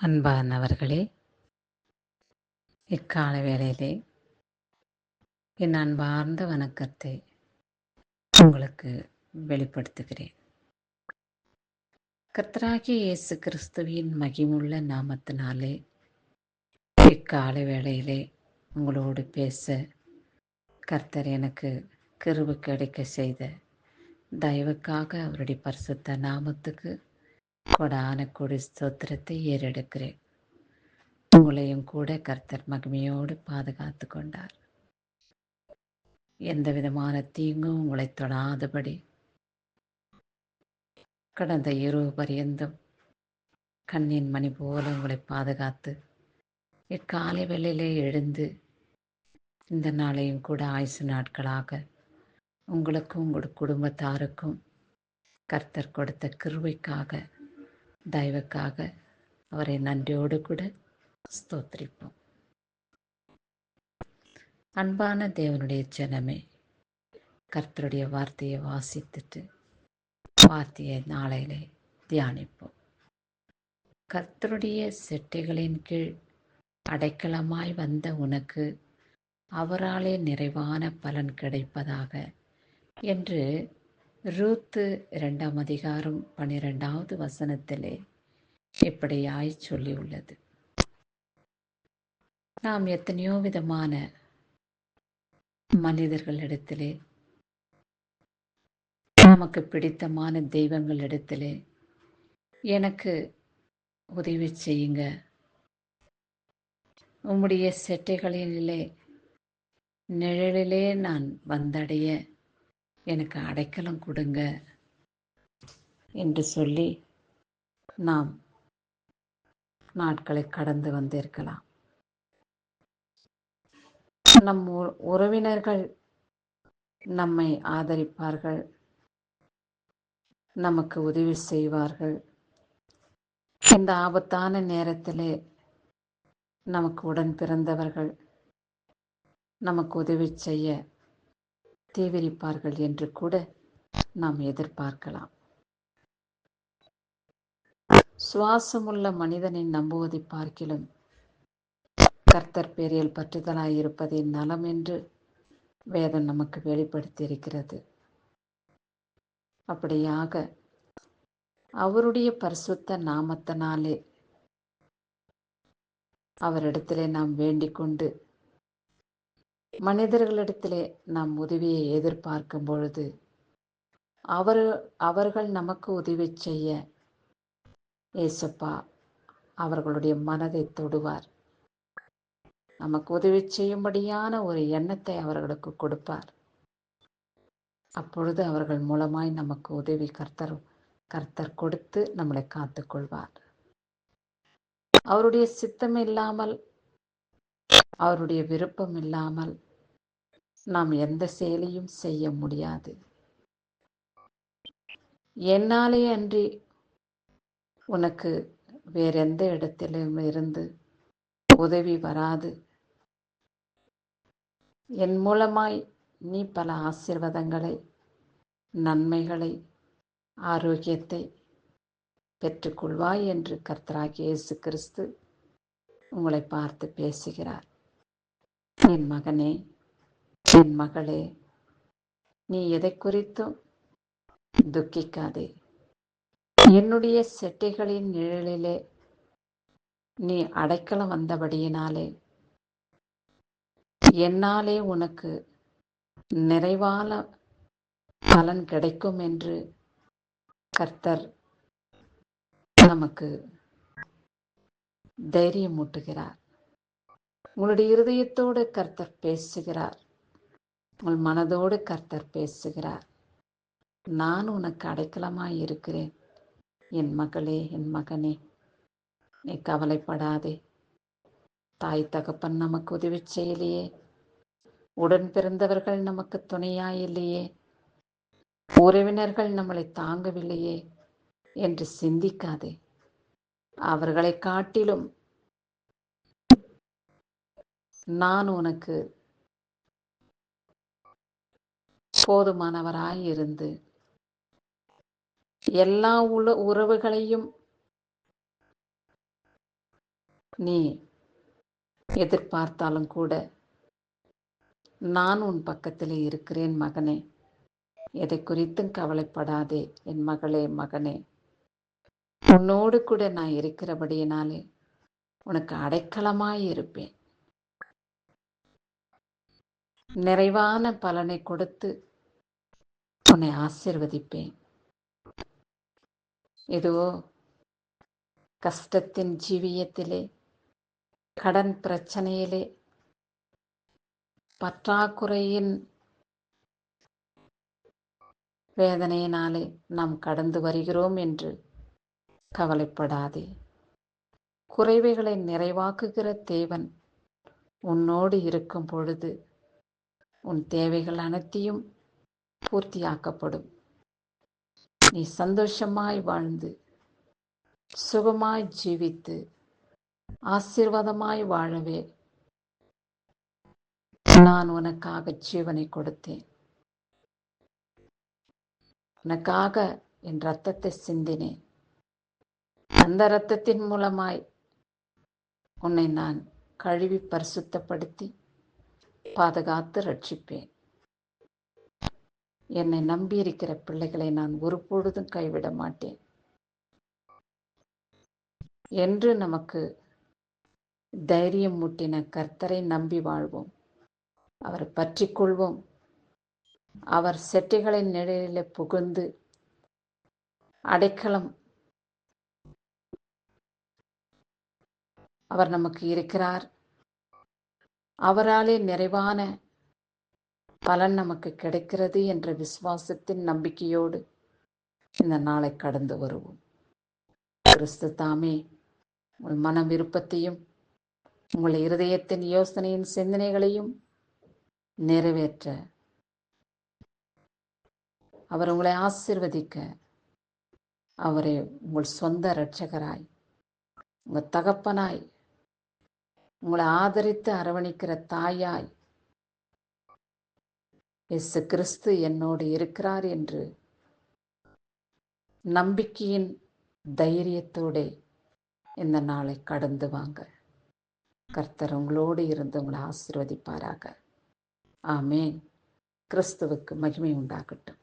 அன்பானவர்களே இக்கால வேளையிலே என் அன்பார்ந்த வணக்கத்தை உங்களுக்கு வெளிப்படுத்துகிறேன். கர்த்தராகிய இயேசு கிறிஸ்துவின் மகிமுள்ள நாமத்தினாலே இக்கால வேளையிலே உங்களோடு பேச கர்த்தர் எனக்கு கிருவு கிடைக்க செய்த தயவுக்காக அவருடைய பரிசுத்த நாமத்துக்கு கொடான கொடி ஸ்தோத்திரத்தை ஏறெடுக்கிறேன். உங்களையும் கூட கர்த்தர் மகிமையோடு பாதுகாத்து கொண்டார். எந்த விதமான தீங்கும் உங்களை தொடாதபடி. கடந்த இரவு பரியந்தும் கண்ணின் மணி போல உங்களை பாதுகாத்து இக்காலை வேளையிலே எழுந்து இந்த நாளையும் கூட ஆயுசு நாட்களாக உங்களுக்கும் உங்களோட குடும்பத்தாருக்கும் கர்த்தர் கொடுத்த கிருவைக்காக தயவுக்காக அவரை நன்றியோடு கூட ஸ்தோத்திரிப்போம் அன்பான தேவனுடைய ஜனமே கர்த்தருடைய வார்த்தையை வாசித்துட்டு வார்த்தையை நாளையிலே தியானிப்போம் கர்த்தருடைய செட்டைகளின் கீழ் அடைக்கலமாய் வந்த உனக்கு அவராலே நிறைவான பலன் கிடைப்பதாக என்று ரூத்து இரண்டாம் அதிகாரம் பனிரெண்டாவது வசனத்திலே இப்படியாய் சொல்லியுள்ளது. நாம் எத்தனையோ விதமான மனிதர்களிடத்திலே நமக்கு பிடித்தமான தெய்வங்களிடத்திலே எனக்கு உதவி செய்யுங்க. உம்முடைய செட்டைகளிலே நிழலிலே நான் வந்தடைய எனக்கு அடைக்கலம் கொடுங்க என்று சொல்லி நாம் நாட்களை கடந்து வந்திருக்கலாம். நம் உறவினர்கள் நம்மை ஆதரிப்பார்கள். நமக்கு உதவி செய்வார்கள். இந்த ஆபத்தான நேரத்திலே நமக்கு உடன் பிறந்தவர்கள் நமக்கு உதவி செய்ய சேகரிப்பார்கள் என்று கூட நாம் எதிர்பார்க்கலாம். சுவாசமுள்ள மனிதனை நம்புவதை பார்க்கிலும் கர்த்தர் பேரியல் பற்றுதலாய் இருப்பதே நலம் என்று வேதம் நமக்கு வெளிப்படுத்தியிருக்கிறது. அப்படியாக அவருடைய பரிசுத்த நாமத்தினாலே அவரிடத்திலே நாம் வேண்டிக் கொண்டு மனிதர்களிடத்திலே நாம் உதவியை எதிர்பார்க்கும் பொழுது அவர் அவர்கள் நமக்கு உதவி செய்ய ஏசப்பா அவர்களுடைய மனதை தொடுவார். நமக்கு உதவி செய்யும்படியான ஒரு எண்ணத்தை அவர்களுக்கு கொடுப்பார். அப்பொழுது அவர்கள் மூலமாய் நமக்கு உதவி கர்த்தர் கர்த்தர் கொடுத்து நம்மளை காத்துக்கொள்வார். அவருடைய சித்தம் இல்லாமல் அவருடைய விருப்பம் இல்லாமல் நாம் எந்த செயலையும் செய்ய முடியாது. என்னாலே அன்றி உனக்கு வேறெந்த இடத்திலும் இருந்து உதவி வராது. என் மூலமாய் நீ பல ஆசிர்வாதங்களை நன்மைகளை ஆரோக்கியத்தை பெற்றுக்கொள்வாய் என்று கர்த்தராகி இயேசு கிறிஸ்து உங்களை பார்த்து பேசுகிறார். என் மகனே என் மகளே நீ எதை குறித்தும் துக்கிக்காதே. என்னுடைய செட்டைகளின் நிழலிலே நீ அடைக்கலம் வந்தபடியினாலே என்னாலே உனக்கு நிறைவான பலன் கிடைக்கும் என்று கர்த்தர் நமக்கு தைரியமூட்டுகிறார். உங்களுடைய இருதயத்தோடு கர்த்தர் பேசுகிறார். உங்கள் மனதோடு கர்த்தர் பேசுகிறார். நான் உனக்கு அடைக்கலமாய் இருக்கிறேன். என் மகளே என் மகனே நீ கவலைப்படாதே. தாய் தகப்பன் நமக்கு உதவி செய்யலையே. உடன் பிறந்தவர்கள் நமக்கு துணையாயில்லையே. உறவினர்கள் நம்மளை தாங்கவில்லையே. என்று சிந்திக்காதே. அவர்களை காட்டிலும் நான் உனக்கு போதுமானவராய் இருந்து எல்லா உல உறவுகளையும் நீ எதிர்பார்த்தாலும் கூட நான் உன் பக்கத்தில் இருக்கிறேன் மகனே. எதை குறித்தும் கவலைப்படாதே என் மகளே மகனே. உன்னோடு கூட நான் இருக்கிறபடியினாலே உனக்கு அடைக்கலமாய் இருப்பேன். நிறைவான பலனை கொடுத்து உன்னை ஆசிர்வதிப்பேன். இதுவோ கஷ்டத்தின் ஜீவியத்திலே கடன் பிரச்சனையிலே பற்றாக்குறையின் வேதனையினாலே நாம் கடந்து வருகிறோம் என்று கவலைப்படாதே. குறைவைகளை நிறைவாக்குகிற தேவன் உன்னோடு இருக்கும் பொழுது உன் தேவைகள் அனைத்தையும் பூர்த்தியாக்கப்படும். நீ சந்தோஷமாய் வாழ்ந்து சுகமாய் ஜீவித்து ஆசீர்வாதமாய் வாழவே. நான் உனக்காக ஜீவனை கொடுத்தேன். உனக்காக என் ரத்தத்தை சிந்தினேன். அந்த ரத்தத்தின் மூலமாய் உன்னை நான் கழுவி பரிசுத்தப்படுத்தி பாதுகாத்து ரட்சிப்பேன். என்னை நம்பியிருக்கிற பிள்ளைகளை நான் ஒருபொழுதும் கைவிட மாட்டேன். என்று நமக்கு தைரியம் மூட்டின கர்த்தரை நம்பி வாழ்வோம். அவரை பற்றி கொள்வோம். அவர் செட்டிகளின் நிழலில் புகுந்து அடைக்கலம் அவர் நமக்கு இருக்கிறார். அவராலே நிறைவான பலன் நமக்கு கிடைக்கிறது என்ற விசுவாசத்தின் நம்பிக்கையோடு இந்த நாளை கடந்து வருவோம். கிறிஸ்து தாமே உங்கள் மன விருப்பத்தையும் உங்கள் இருதயத்தின் யோசனையின் சிந்தனைகளையும் நிறைவேற்ற. அவர் உங்களை ஆசிர்வதிக்க. அவரை உங்கள் சொந்த இரட்சகராய் உங்கள் தகப்பனாய் உங்களை ஆதரித்து அரவணைக்கிற தாயாய் எஸ் கிறிஸ்து என்னோடு இருக்கிறார் என்று நம்பிக்கையின் தைரியத்தோட இந்த நாளை கடந்து வாங்க. கர்த்தர் உங்களோடு இருந்து உங்களை ஆசிர்வதிப்பாராக. ஆமேன். கிறிஸ்துவுக்கு மகிமை உண்டாகட்டும்.